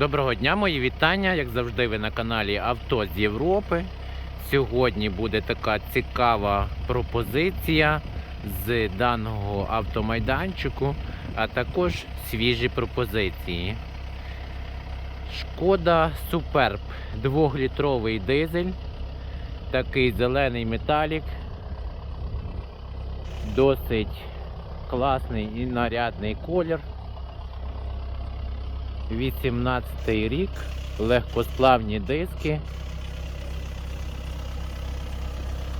Доброго дня, мої вітання. Як завжди, ви на каналі Авто з Європи. Сьогодні буде така цікава пропозиція з даного автомайданчику, а також свіжі пропозиції. Шкода Суперб 2-літровий дизель. Такий зелений металік. Досить класний і нарядний колір. 18 рік, легкосплавні диски,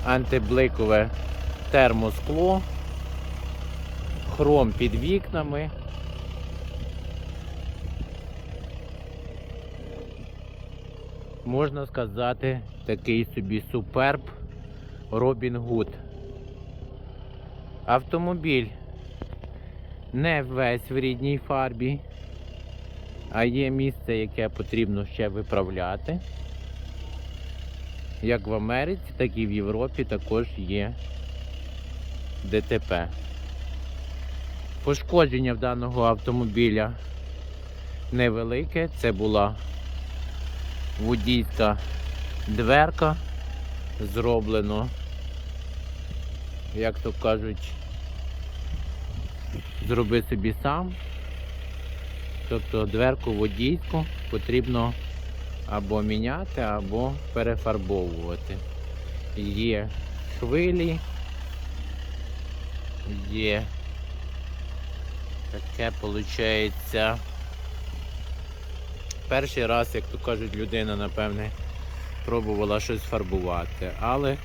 антибликове термоскло, хром під вікнами. Можна сказати, такий собі суперб Робін Гуд. Автомобіль не весь в рідній фарбі. А є місце, яке потрібно ще виправляти. Як в Америці, так і в Європі також є ДТП. Пошкодження в даного автомобіля невелике. Це була водійська дверка. Зроблено, як то кажуть, зроби собі сам. Тобто дверку водійську потрібно або міняти, або перефарбовувати. Є хвилі, є таке виходить. Перший раз, як то кажуть, людина, напевне, пробувала щось фарбувати, але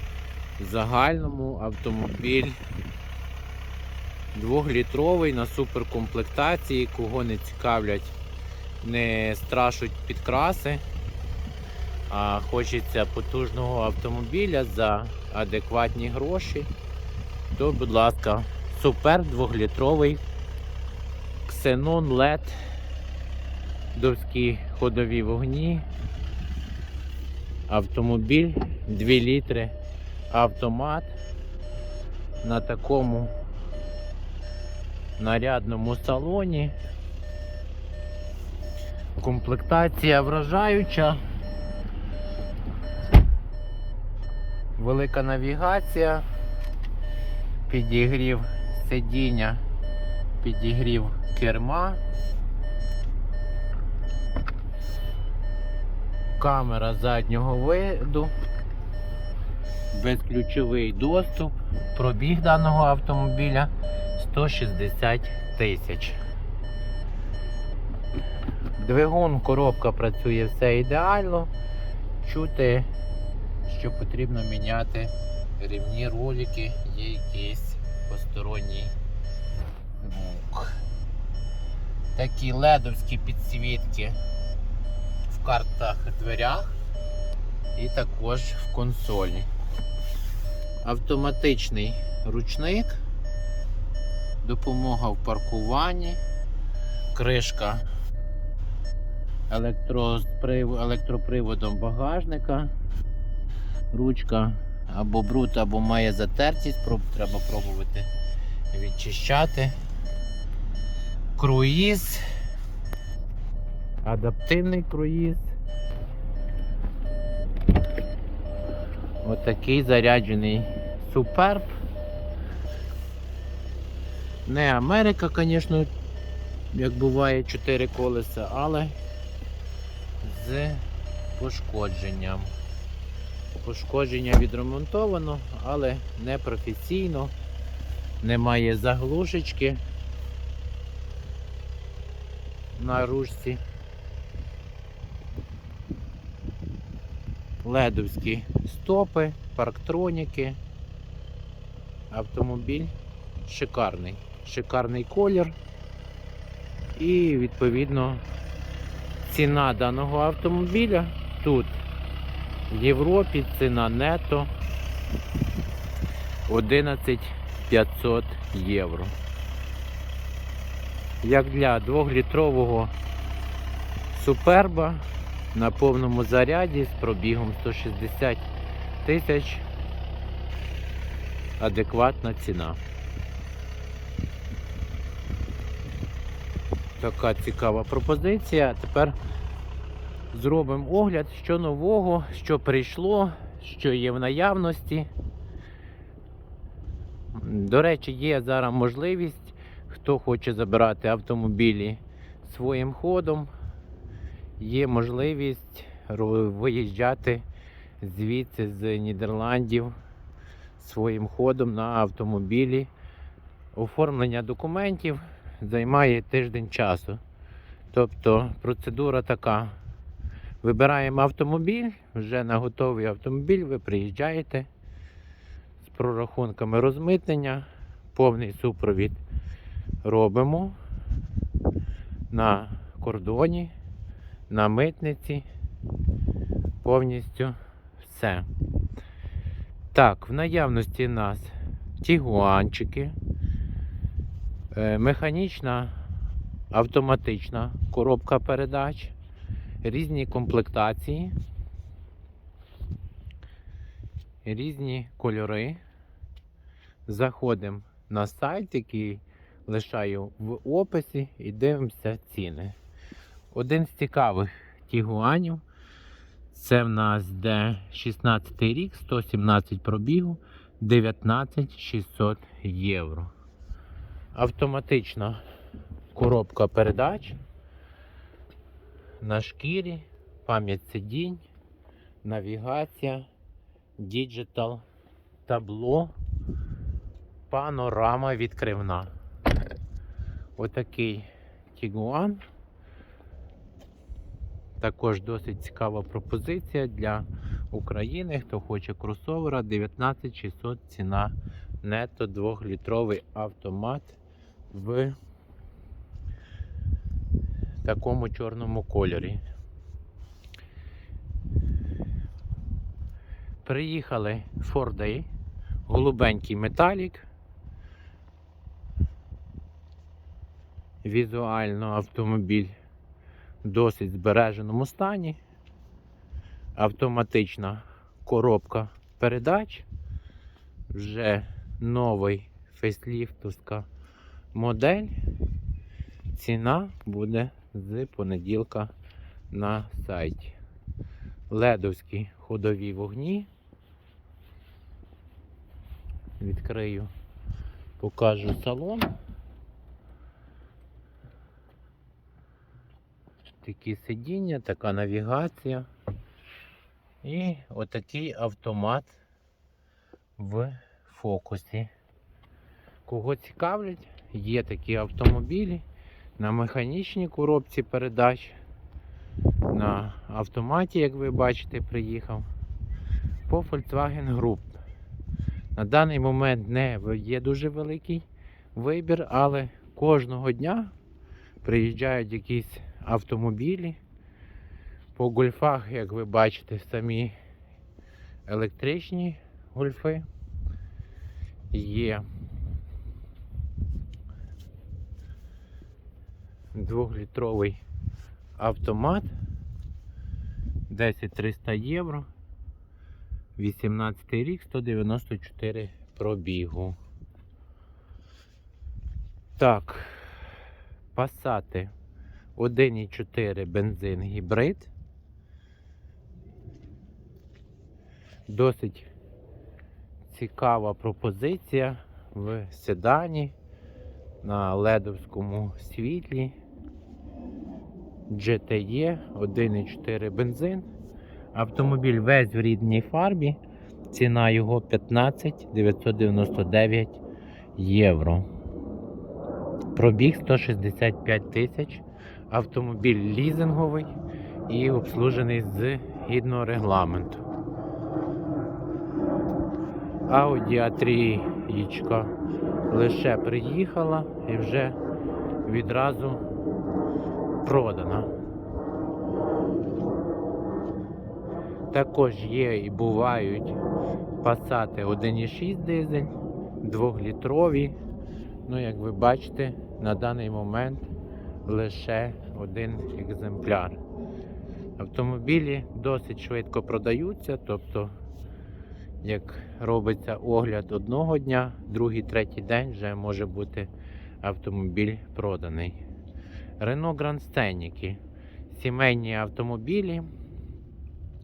в загальному автомобіль Двохлітровий на суперкомплектації, кого не цікавлять, не страшуть підкраси, а хочеться потужного автомобіля за адекватні гроші, то, будь ласка, супер двохлітровий Xenon LED, довські ходові вогні, автомобіль 2 літри автомат. На такому нарядному салоні. Комплектація вражаюча. Велика навігація, підігрів сидіння, підігрів керма, камера заднього виду, безключовий доступ, пробіг даного автомобіля 160 тисяч. Двигун, коробка працює все ідеально. Чути, що потрібно міняти рівні ролики, є якийсь посторонній звук. Такі ледовські підсвітки в картах дверях і також в консолі. Автоматичний ручник допомога в паркуванні, кришка електросприв... електроприводом багажника, ручка або бруд, або має затертість, треба пробувати відчищати. Круїз, адаптивний круїз. Отакий заряджений суперб. Не Америка, звісно, як буває 4 колеса, але з пошкодженням. Пошкодження відремонтовано, але не професійно, немає заглушечки на ручці. Ледовські стопи, парктроніки, автомобіль шикарний шикарний колір. І відповідно ціна даного автомобіля тут в Європі ціна нето 11 500 євро. Як для 2-літрового суперба на повному заряді з пробігом 160 тисяч адекватна ціна. Така цікава пропозиція. Тепер Зробимо огляд, що нового, що прийшло, що є в наявності. До речі, є зараз можливість, хто хоче забирати автомобілі своїм ходом, є можливість виїжджати звідси з Нідерландів своїм ходом на автомобілі. Оформлення документів займає тиждень часу. Тобто процедура така. Вибираємо автомобіль, вже на готовий автомобіль ви приїжджаєте з прорахунками розмитнення, повний супровід робимо на кордоні, на митниці. Повністю все. Так, в наявності у нас тігуанчики, механічна автоматична коробка передач, різні комплектації, різні кольори. Заходимо на сайт, який лишаю в описі, і дивимося ціни. Один з цікавих тігуанів. Це в нас де 16 рік, 117 пробігу, 19 600 євро. Автоматична коробка передач на шкірі, пам'ять сидінь, навігація, діджитал, табло, панорама відкривна. Отакий Тігуан. Також досить цікава пропозиція для України. Хто хоче кросовера 19600 ціна нето 2-літровий автомат в такому чорному кольорі. Приїхали Форди, голубенький металік. Візуально автомобіль в досить збереженому стані. Автоматична коробка передач. Вже новий фейсліфтовська модель. Ціна буде з понеділка на сайті. Ледовські ходові вогні. Відкрию, покажу салон. Такі сидіння, така навігація. І отакий автомат в фокусі. Кого цікавлять, є такі автомобілі на механічній коробці передач. На автоматі, як ви бачите, приїхав. По Volkswagen Group. На даний момент не є дуже великий вибір, але кожного дня приїжджають якісь автомобілі. По гольфах, як ви бачите, самі електричні гольфи є. Двохлітровий автомат 10300 євро. 18 рік, 194 пробігу. Так, пасати 1,4 бензин гібрид. Досить цікава пропозиція в седані на ледовському світлі. GTE 1,4 бензин. Автомобіль весь в рідній фарбі. Ціна його 15 999 євро. Пробіг 165 тисяч. Автомобіль лізинговий і обслужений згідно регламенту. Audi A3 лише приїхала і вже відразу продана. Також є і бувають пасати 1,6 дизель, 2-літрові. Ну, як ви бачите, на даний момент лише один екземпляр. Автомобілі досить швидко продаються, тобто, як робиться огляд одного дня, другий, третій день вже може бути автомобіль проданий. Grand Scenic сімейні автомобілі.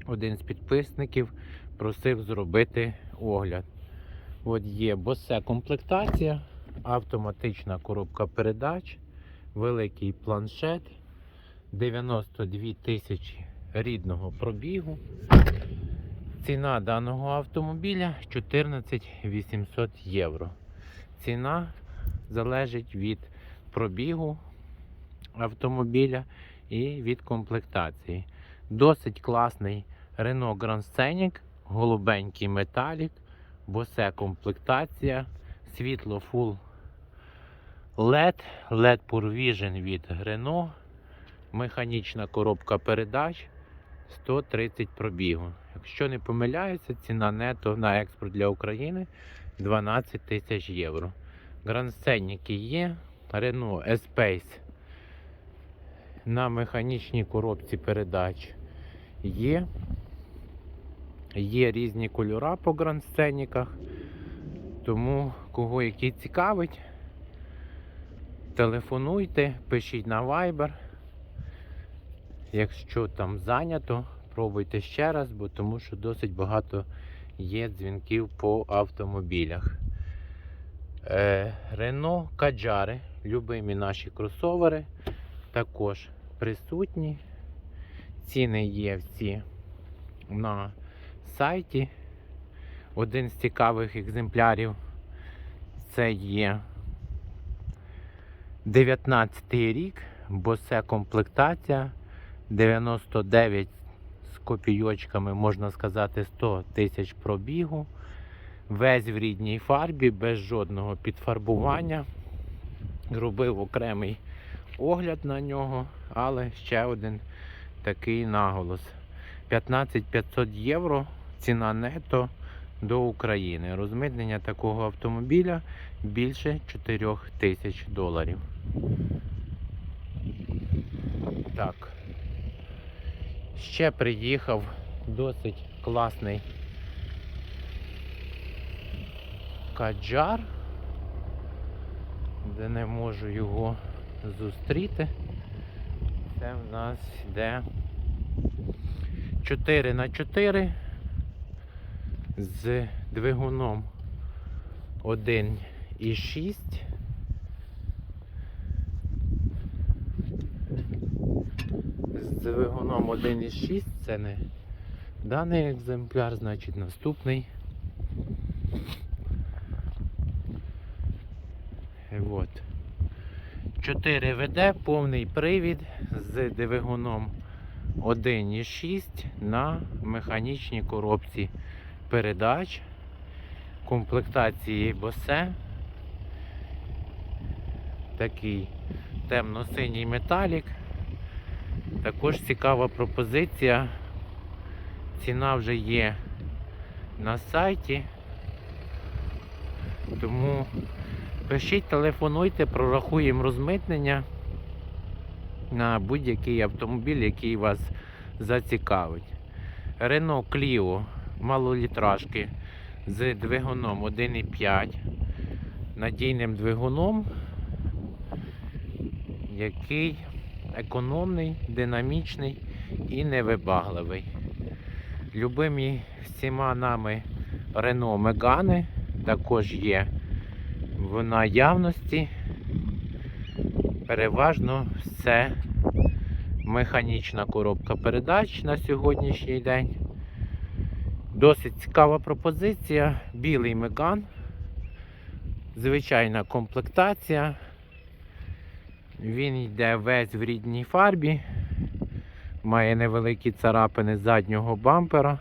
Один з підписників просив зробити огляд. От є босе комплектація, автоматична коробка передач, великий планшет, 92 тисячі рідного пробігу. Ціна даного автомобіля 14 800 євро. Ціна залежить від пробігу автомобіля і від комплектації. Досить класний Renault Grand Scenic, голубенький металік, босе комплектація, світло Full LED, LED Pure Vision від Renault, механічна коробка передач 130 пробігу. Якщо не помиляюся, ціна нето на експорт для України 12 тисяч євро. Grand Scenic є, Renault Espace на механічній коробці передач є. Є різні кольора по грандсценіках. Тому кого який цікавить, телефонуйте, пишіть на Viber. Якщо там зайнято, пробуйте ще раз, бо тому що досить багато є дзвінків по автомобілях. Е, Renault Kadjari, любимі наші кросовери, також присутні. Ціни є всі на сайті. Один з цікавих екземплярів це є 19 й рік, босе комплектація 99 з копійочками, можна сказати, 100 тисяч пробігу. Весь в рідній фарбі, без жодного підфарбування. Робив окремий огляд на нього, але ще один такий наголос. 15 500 євро ціна нето до України. Розмитнення такого автомобіля більше 4 тисяч доларів. Так. Ще приїхав досить класний каджар, де не можу його зустріти. Це в нас йде 4 на 4 з двигуном 1,6. З двигуном 1,6 це не даний екземпляр, значить наступний. От. 4 ВД, повний привід з двигуном 1,6 на механічній коробці передач, комплектації босе. Такий темно-синій металік. Також цікава пропозиція. Ціна вже є на сайті. Тому пишіть, телефонуйте, прорахуємо розмитнення на будь-який автомобіль, який вас зацікавить. Renault Clio малолітражки з двигуном 1,5, надійним двигуном, який економний, динамічний і невибагливий. Любимі всіма нами Renault Megane також є в наявності. Переважно все механічна коробка передач на сьогоднішній день. Досить цікава пропозиція. Білий меган. Звичайна комплектація. Він йде весь в рідній фарбі. Має невеликі царапини заднього бампера.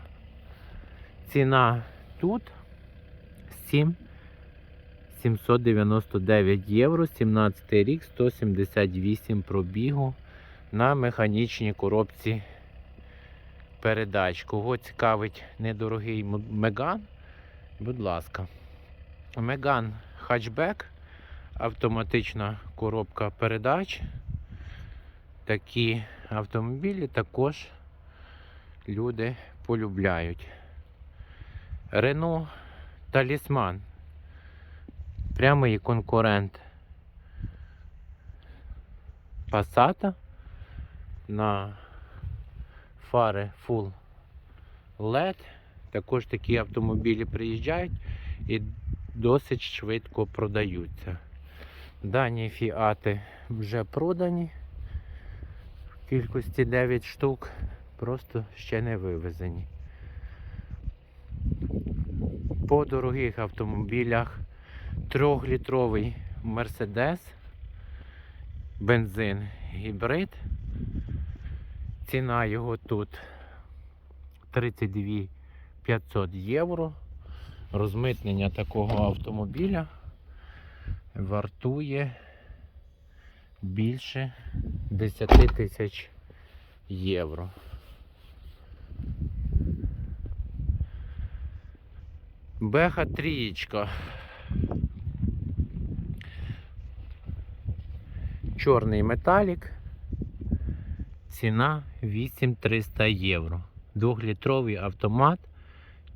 Ціна тут 7 799 євро, 17 рік, 178 пробігу на механічній коробці передач. Кого цікавить недорогий Меган, будь ласка. Меган хатчбек, автоматична коробка передач. Такі автомобілі також люди полюбляють. Рено Талісман. Прямий конкурент Passat на фари Full LED. Також такі автомобілі приїжджають і досить швидко продаються. Дані фіати вже продані в кількості 9 штук, просто ще не вивезені. По дорогих автомобілях 3-літровий Mercedes, бензин гібрид. Ціна його тут 32 500 євро. Розмитнення такого автомобіля вартує більше 10 тисяч євро. Беха трієчка. Чорний металік. Ціна 8300 євро. Двохлітровий автомат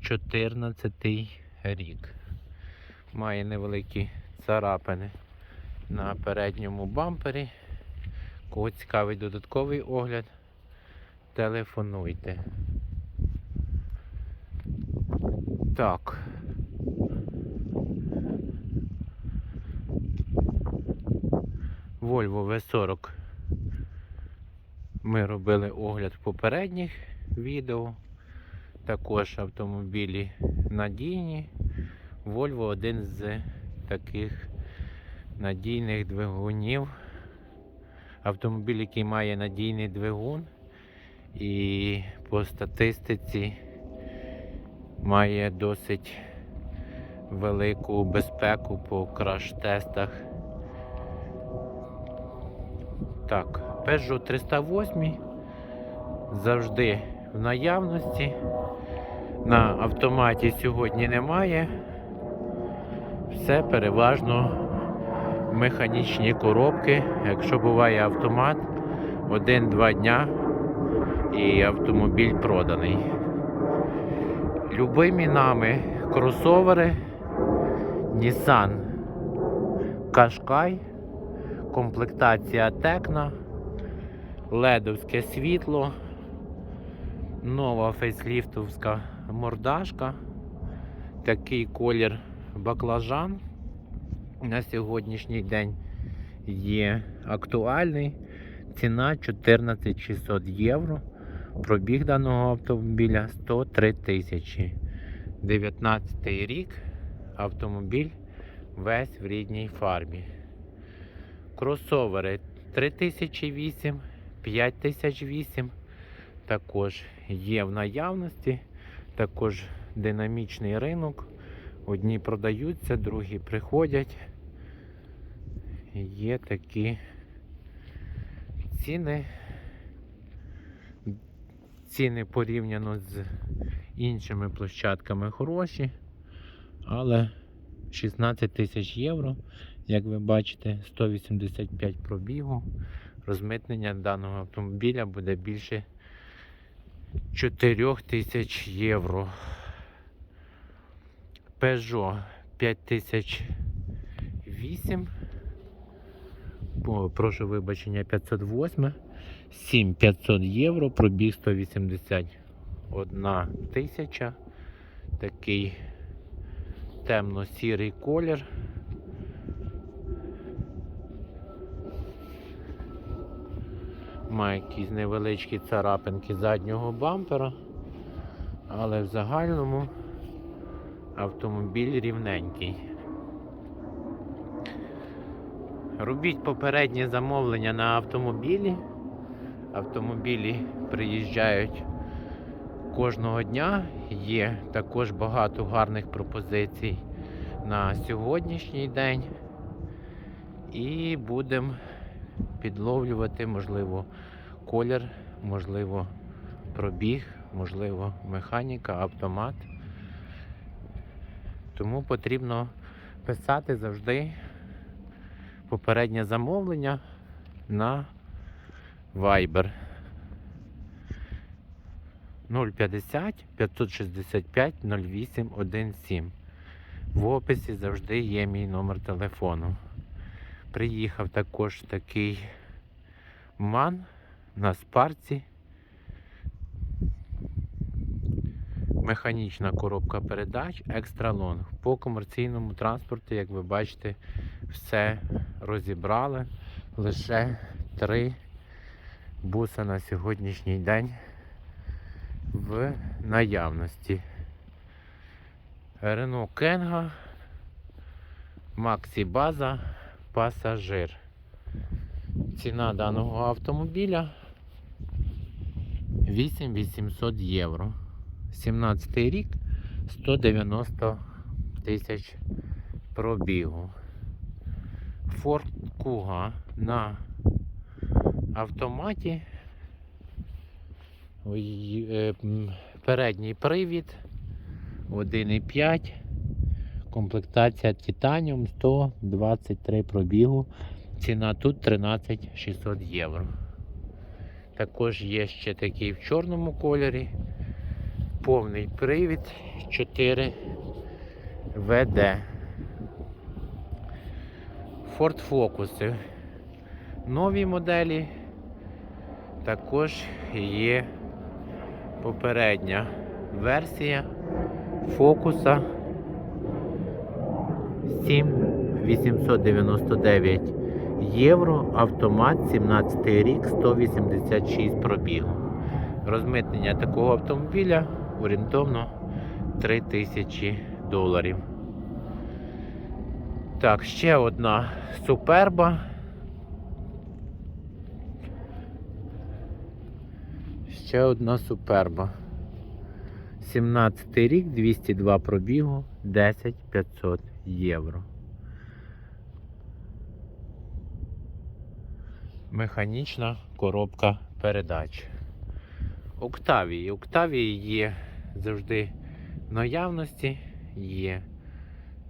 14 рік. Має невеликі царапини на передньому бампері. Кого цікавий додатковий огляд, телефонуйте. Так. Volvo V40. Ми робили огляд в попередніх відео. Також автомобілі надійні. Volvo один з таких надійних двигунів. Автомобіль, який має надійний двигун і по статистиці має досить велику безпеку по краш-тестах. Так, Peugeot 308 завжди в наявності. На автоматі сьогодні немає. Все переважно механічні коробки. Якщо буває автомат, один-два дня і автомобіль проданий. Любимі нами кросовери Nissan Qashqai, комплектація Tecna, ледовське світло, нова фейсліфтовська мордашка, такий колір баклажан на сьогоднішній день є актуальний. Ціна 14 600 євро. Пробіг даного автомобіля 103 тисячі. 19 рік автомобіль весь в рідній фарбі. Кросовери 3008, 5008 також є в наявності, також динамічний ринок. Одні продаються, другі приходять. Є такі ціни. Ціни порівняно з іншими площадками хороші, але 16 тисяч євро, як ви бачите, 185 пробігу. Розмитнення даного автомобіля буде більше 4 тисяч євро. Peugeot 5008. О, прошу вибачення, 508. 7500 євро, пробіг 181 тисяча. Такий темно-сірий колір. Має якісь невеличкі царапинки заднього бампера, але в загальному автомобіль рівненький. Робіть попереднє замовлення на автомобілі. Автомобілі приїжджають кожного дня. Є також багато гарних пропозицій на сьогоднішній день. І будемо підловлювати, можливо, колір, можливо, пробіг, можливо, механіка, автомат. Тому потрібно писати завжди попереднє замовлення на Viber 050 565 08 17. В описі завжди є мій номер телефону. Приїхав також такий ман на спарці. Механічна коробка передач екстра лонг. По комерційному транспорту, як ви бачите, все розібрали. Лише три буса на сьогоднішній день в наявності. Renault Кенга, Максі База, пасажир. Ціна даного автомобіля 8800 євро. 17 рік 190 тисяч пробігу. Ford Kuga на автоматі. Е, Передній привід 1,5. Комплектація Titanium 123 пробігу. Ціна тут 13 600 євро. Також є ще такий в чорному кольорі. Повний привід 4 ВД. Ford Focus. Нові моделі. Також є попередня версія Фокуса 7899 євро, автомат 17 рік, 186 пробігу. Розмитнення такого автомобіля орієнтовно 3000 доларів. Так, ще одна суперба. Ще одна суперба. 17 рік, 202 пробігу, 10 500 євро. Механічна коробка передач. Октавії. Октавії є завжди в наявності. Є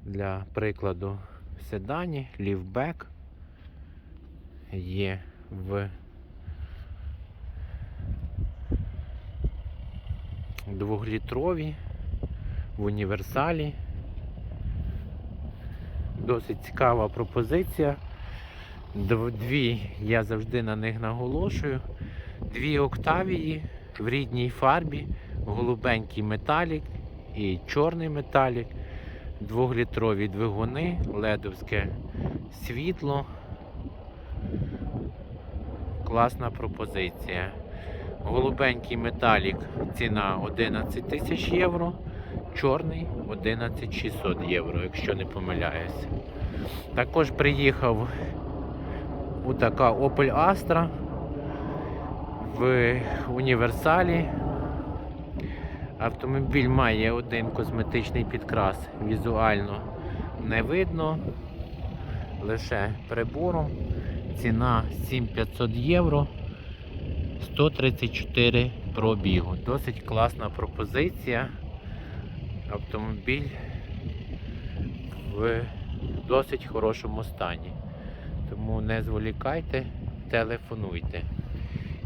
для прикладу в седані, ліфбек. Є в двохлітрові, в універсалі. Досить цікава пропозиція. Дві, я завжди на них наголошую. Дві октавії в рідній фарбі, голубенький металік і чорний металік, двохлітрові двигуни, ледовське світло. Класна пропозиція. Голубенький металік ціна 11 тисяч євро, чорний 11 600 євро, якщо не помиляюся. Також приїхав така Opel Astra в універсалі. Автомобіль має один косметичний підкрас, візуально не видно, лише прибором. Ціна 7500 євро. 134 пробігу. Досить класна пропозиція. Автомобіль в досить хорошому стані. Тому не зволікайте, телефонуйте.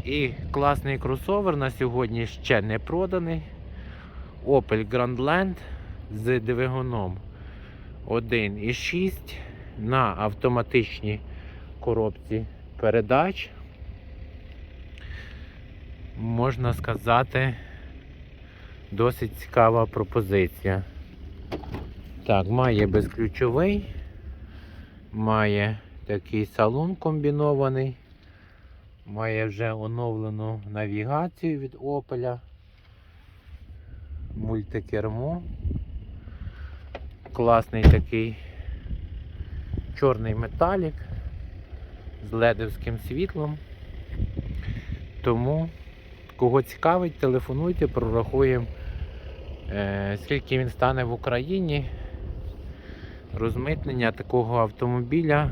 І класний кросовер на сьогодні ще не проданий. Opel Grandland з двигуном 1,6 на автоматичній коробці передач можна сказати, досить цікава пропозиція. Так, має безключовий, має такий салон комбінований, має вже оновлену навігацію від Opel, мультикермо. Класний такий чорний металік з ледовським світлом. Тому Кого цікавить, телефонуйте, прорахуємо, скільки він стане в Україні. Розмитнення такого автомобіля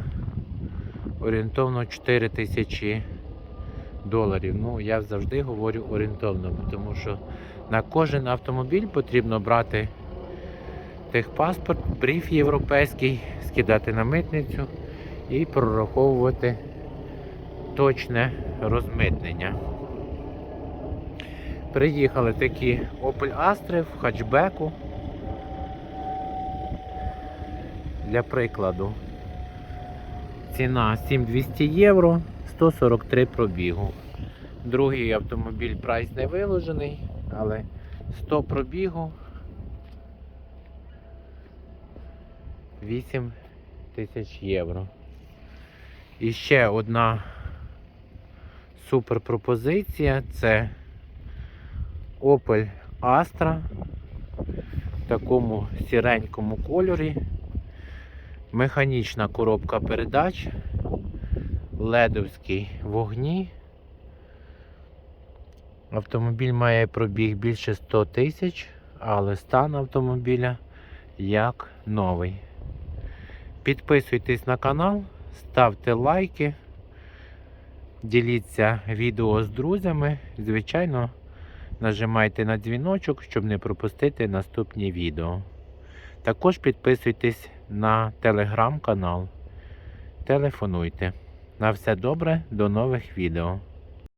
орієнтовно 4 тисячі доларів. Ну, я завжди говорю орієнтовно, тому що на кожен автомобіль потрібно брати техпаспорт, бриф європейський, скидати на митницю і прораховувати точне розмитнення. Приїхали такі Opel Astra в хатчбеку. Для прикладу. Ціна 7200 євро, 143 пробігу. Другий автомобіль прайс не виложений, але 100 пробігу. 8 тисяч євро. І ще одна супер пропозиція це Opel Astra в такому сіренькому кольорі. Механічна коробка передач, ледовські вогні. Автомобіль має пробіг більше 100 тисяч, але стан автомобіля як новий. Підписуйтесь на канал, ставте лайки, діліться відео з друзями. Звичайно, нажимайте на дзвіночок, щоб не пропустити наступні відео. Також підписуйтесь на телеграм-канал. Телефонуйте. На все добре, до нових відео.